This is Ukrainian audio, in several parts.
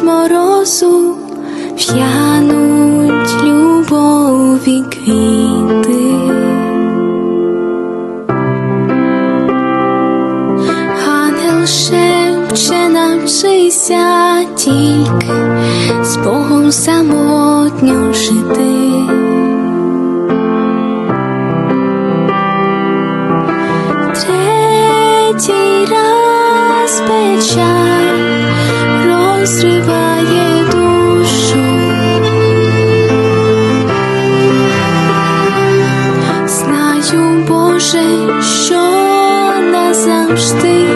від морозу в'януть любові квіти. Ангел шепче навчися тільки з Богом самотньо жити. Третій раз печаль розриває душу. Знаю, Боже, що назавжди.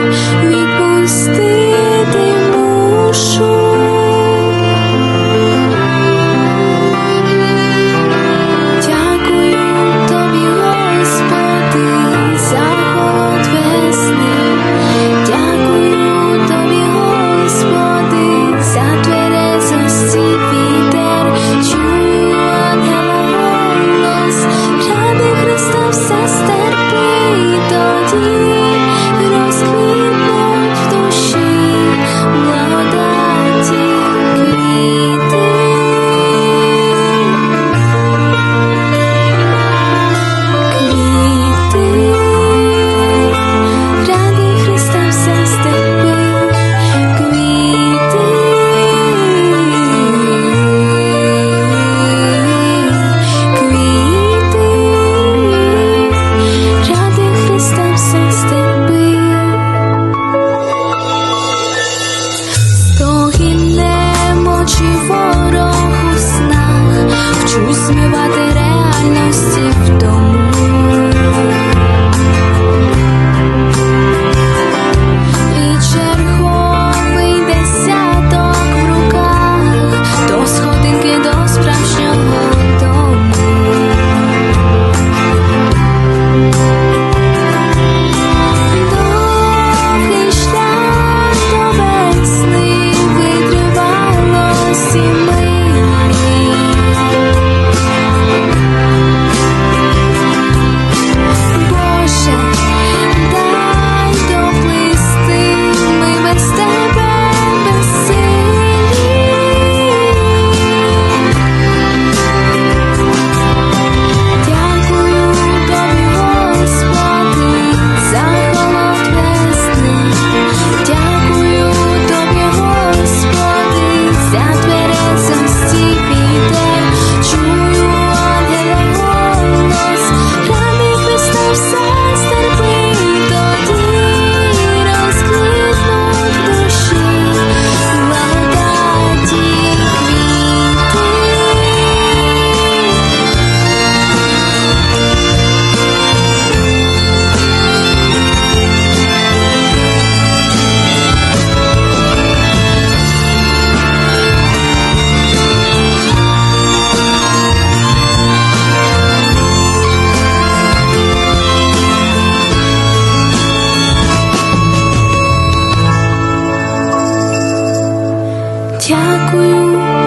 不用。